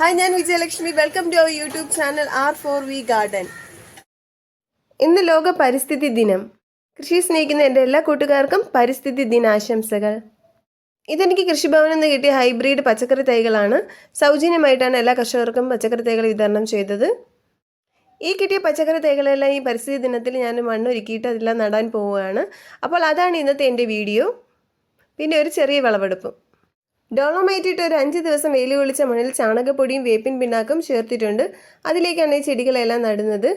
Hi ഞാൻ Vijayalakshmi. Welcome to our YouTube channel R for V garden ഇന്ന് ലോക പരിസ്ഥിതി ദിനം. കൃഷി സ്നേഹിക്കുന്ന എന്റെ എല്ലാ കൂട്ടുകാർക്കും പരിസ്ഥിതി ദിനാശംസകൾ. ഇതെനിക്ക് കൃഷിഭവനിൽ നിന്ന് കിട്ടിയ ഹൈബ്രിഡ് പച്ചക്കറി തൈകളാണ്. സൗജന്യമായിട്ടാണ് എല്ലാ കർഷകർക്കും പച്ചക്കറി തൈകൾ വിതരണം ചെയ്തത്. ഈ കിട്ടിയ പച്ചക്കറി തൈകളെല്ലാം ഈ പരിസ്ഥിതി ദിനത്തിൽ ഞാൻ മണ്ണൊരുക്കിയിട്ട് അതെല്ലാം നടാൻ പോവുകയാണ്. അപ്പോൾ അതാണ് ഇന്നത്തെ എന്റെ വീഡിയോ. പിന്നെ ഒരു ചെറിയ വിളവെടുപ്പും. ഡോളോമൈറ്റ് ഇട്ട് ഒരു അഞ്ച് ദിവസം വെയിൽ കൊള്ളിച്ച മണ്ണിൽ ചാണകപ്പൊടിയും വേപ്പിൻ പിണ്ണാക്കും ചേർത്തിട്ടുണ്ട്. അതിലേക്കാണ് ഈ ചെടികളെല്ലാം നടുന്നത്.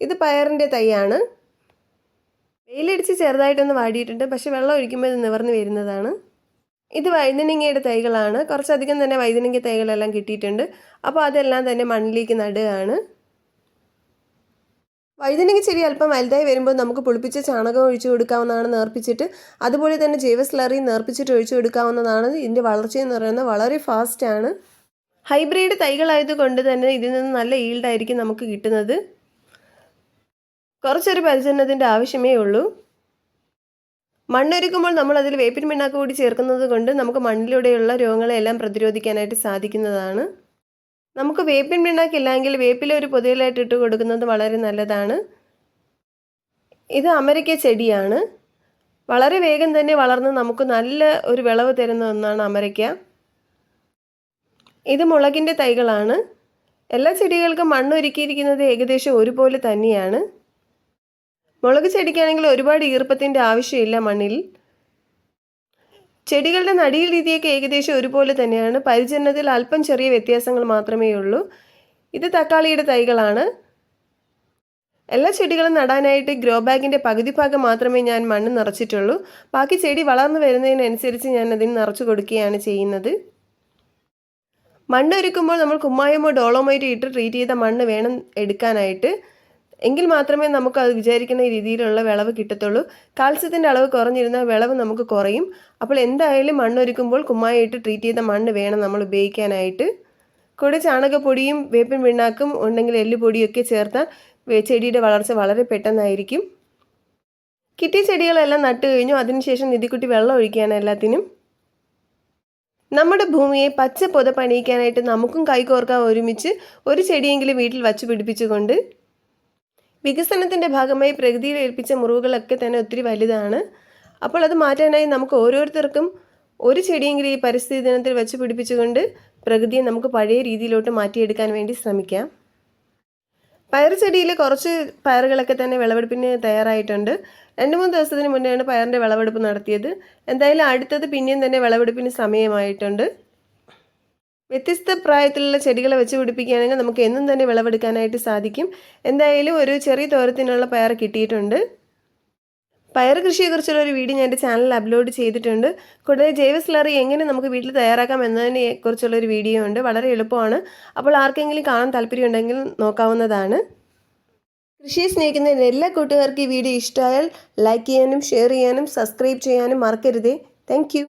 ഇത് പയറിന്റെ തൈയാണ്. വെയിലടിച്ച് ചെറുതായിട്ടൊന്ന് വാടിയിട്ടുണ്ട്. പക്ഷേ വെള്ളം ഒഴിക്കുമ്പോൾ ഇത് നിവർന്ന് വരുന്നതാണ്. ഇത് വഴുതനങ്ങയുടെ തൈകളാണ്. കുറച്ചധികം തന്നെ വഴുതനങ്ങ തൈകളെല്ലാം കിട്ടിയിട്ടുണ്ട്. അപ്പോൾ അതെല്ലാം തന്നെ മണ്ണിലേക്ക് നടുകയാണ്. വഴുതനങ്ങ ചെടി അല്പം വലുതായി വരുമ്പോൾ നമുക്ക് പുളിപ്പിച്ച ചാണകം ഒഴിച്ചു കൊടുക്കാവുന്നതാണ് നേർപ്പിച്ചിട്ട്. അതുപോലെ തന്നെ ജൈവ സ്ലറി നേർപ്പിച്ചിട്ട് ഒഴിച്ചു കൊടുക്കാവുന്നതാണ്. ഇതിന്റെ വളർച്ചയെന്ന് പറയുന്നത് വളരെ ഫാസ്റ്റാണ് ഹൈബ്രിഡ് തൈകളായതുകൊണ്ട് തന്നെ ഇതിൽ നിന്ന് നല്ല ഈൽഡായിരിക്കും നമുക്ക് കിട്ടുന്നത്. കുറച്ചൊരു പരിചരണത്തിന്റെ ആവശ്യമേ ഉള്ളൂ. മണ്ണൊരുക്കുമ്പോൾ നമ്മൾ അതിൽ വേപ്പിൻ പിണ്ണാക്ക് കൂടി ചേർക്കുന്നത് കൊണ്ട് നമുക്ക് മണ്ണിലൂടെയുള്ള രോഗങ്ങളെല്ലാം പ്രതിരോധിക്കാനായിട്ട് സാധിക്കുന്നതാണ്. നമുക്ക് വേപ്പിൻ പിണ്ണാക്കില്ലെങ്കിൽ വേപ്പില ഒരു പൊതിയിലായിട്ട് ഇട്ട് കൊടുക്കുന്നത് വളരെ നല്ലതാണ്. ഇത് അമരയ്ക്ക ചെടിയാണ്. വളരെ വേഗം തന്നെ വളർന്ന് നമുക്ക് നല്ല ഒരു വിളവ് തരുന്ന ഒന്നാണ് അമരയ്ക്ക. ഇത് മുളകിന്റെ തൈകളാണ്. എല്ലാ ചെടികൾക്കും മണ്ണ് ഒരുക്കിയിരിക്കുന്നത് ഏകദേശം ഒരുപോലെ തന്നെയാണ്. മുളക് ചെടിക്കാണെങ്കിൽ ഒരുപാട് ഈർപ്പത്തിന്റെ ആവശ്യമില്ല മണ്ണിൽ. ചെടികളുടെ നടീൽ രീതിയൊക്കെ ഏകദേശം ഒരുപോലെ തന്നെയാണ്. പരിചരണത്തിൽ അല്പം ചെറിയ വ്യത്യാസങ്ങൾ മാത്രമേ ഉള്ളൂ. ഇത് തക്കാളിയുടെ തൈകളാണ്. എല്ലാ ചെടികളും നടാനായിട്ട് ഗ്രോ ബാഗിന്റെ പകുതി ഭാഗം മാത്രമേ ഞാൻ മണ്ണ് നിറച്ചിട്ടുള്ളൂ. ബാക്കി ചെടി വളർന്നു വരുന്നതിനനുസരിച്ച് ഞാൻ അതിന് നിറച്ചു കൊടുക്കുകയാണ് ചെയ്യുന്നത്. മണ്ണ് മണ്ണൊരുക്കുമ്പോൾ നമ്മൾ കുമ്മായമോ ഡോളോമൈറ്റോ ഇട്ട് ട്രീറ്റ് ചെയ്ത മണ്ണ് വേണം എടുക്കാനായിട്ട്. എങ്കിൽ മാത്രമേ നമുക്ക് അത് വിചാരിക്കുന്ന രീതിയിലുള്ള വിളവ് കിട്ടത്തുള്ളൂ. കാൽസ്യത്തിന്റെ അളവ് കുറഞ്ഞിരുന്നാൽ വിളവ് നമുക്ക് കുറയും. അപ്പോൾ എന്തായാലും മണ്ണൊരുക്കുമ്പോൾ കുമ്മായിട്ട് ട്രീറ്റ് ചെയ്ത മണ്ണ് വേണം നമ്മൾ ഉപയോഗിക്കാനായിട്ട്. കൂടെ ചാണകപ്പൊടിയും വേപ്പിൻ പിണ്ണാക്കും ഉണ്ടെങ്കിൽ എല്ലുപൊടിയൊക്കെ ചേർത്താൽ ചെടിയുടെ വളർച്ച വളരെ പെട്ടെന്നായിരിക്കും. കിട്ടിയ ചെടികളെല്ലാം നട്ടു കഴിഞ്ഞു. അതിനുശേഷം നിധിക്കുട്ടി വെള്ളം ഒഴിക്കുകയാണ് എല്ലാത്തിനും. നമ്മുടെ ഭൂമിയെ പച്ച പുതപ്പണിയിക്കാനായിട്ട് നമുക്കും കൈകോർക്കാൻ ഒരുമിച്ച്. ഒരു ചെടിയെങ്കിലും വീട്ടിൽ വച്ചു പിടിപ്പിച്ചുകൊണ്ട്. വികസനത്തിന്റെ ഭാഗമായി പ്രകൃതിയിൽ ഏൽപ്പിച്ച മുറിവുകളൊക്കെ തന്നെ ഒത്തിരി വലുതാണ്. അപ്പോൾ അത് മാറ്റാനായി നമുക്ക് ഓരോരുത്തർക്കും ഒരു ചെടിയെങ്കിലും ഈ പരിസ്ഥിതി ദിനത്തിൽ വെച്ച് പിടിപ്പിച്ചുകൊണ്ട് പ്രകൃതിയെ നമുക്ക് പഴയ രീതിയിലോട്ട് മാറ്റിയെടുക്കാൻ വേണ്ടി ശ്രമിക്കാം. പയർ ചെടിയിൽ കുറച്ച് പയറുകളൊക്കെ തന്നെ വിളവെടുപ്പിന് തയ്യാറായിട്ടുണ്ട്. രണ്ട് മൂന്ന് ദിവസത്തിന് മുന്നെയാണ് പയറിന്റെ വിളവെടുപ്പ് നടത്തിയത്. എന്തായാലും അടുത്തത് പിന്നെയും തന്നെ വിളവെടുപ്പിന് സമയമായിട്ടുണ്ട്. വ്യത്യസ്ത പ്രായത്തിലുള്ള ചെടികളെ വെച്ച് പിടിപ്പിക്കുകയാണെങ്കിൽ നമുക്ക് എന്നും തന്നെ വിളവെടുക്കാനായിട്ട് സാധിക്കും. എന്തായാലും ഒരു ചെറിയ തോരത്തിനുള്ള പയർ കിട്ടിയിട്ടുണ്ട്. പയർ കൃഷിയെക്കുറിച്ചുള്ള ഒരു വീഡിയോ ഞാൻ എന്റെ ചാനലിൽ അപ്ലോഡ് ചെയ്തിട്ടുണ്ട്. കൂടാതെ ജൈവ സ്ലറി എങ്ങനെ നമുക്ക് വീട്ടിൽ തയ്യാറാക്കാം എന്നതിനെ കുറിച്ചുള്ള ഒരു വീഡിയോ ഉണ്ട്. വളരെ എളുപ്പമാണ്. അപ്പോൾ ആർക്കെങ്കിലും കാണാൻ താല്പര്യമുണ്ടെങ്കിൽ നോക്കാവുന്നതാണ്. കൃഷിയെ സ്നേഹിക്കുന്ന എല്ലാ കൂട്ടുകാർക്കും ഈ വീഡിയോ ഇഷ്ടമായാൽ ലൈക്ക് ചെയ്യാനും ഷെയർ ചെയ്യാനും സബ്സ്ക്രൈബ് ചെയ്യാനും മറക്കരുതേ. താങ്ക്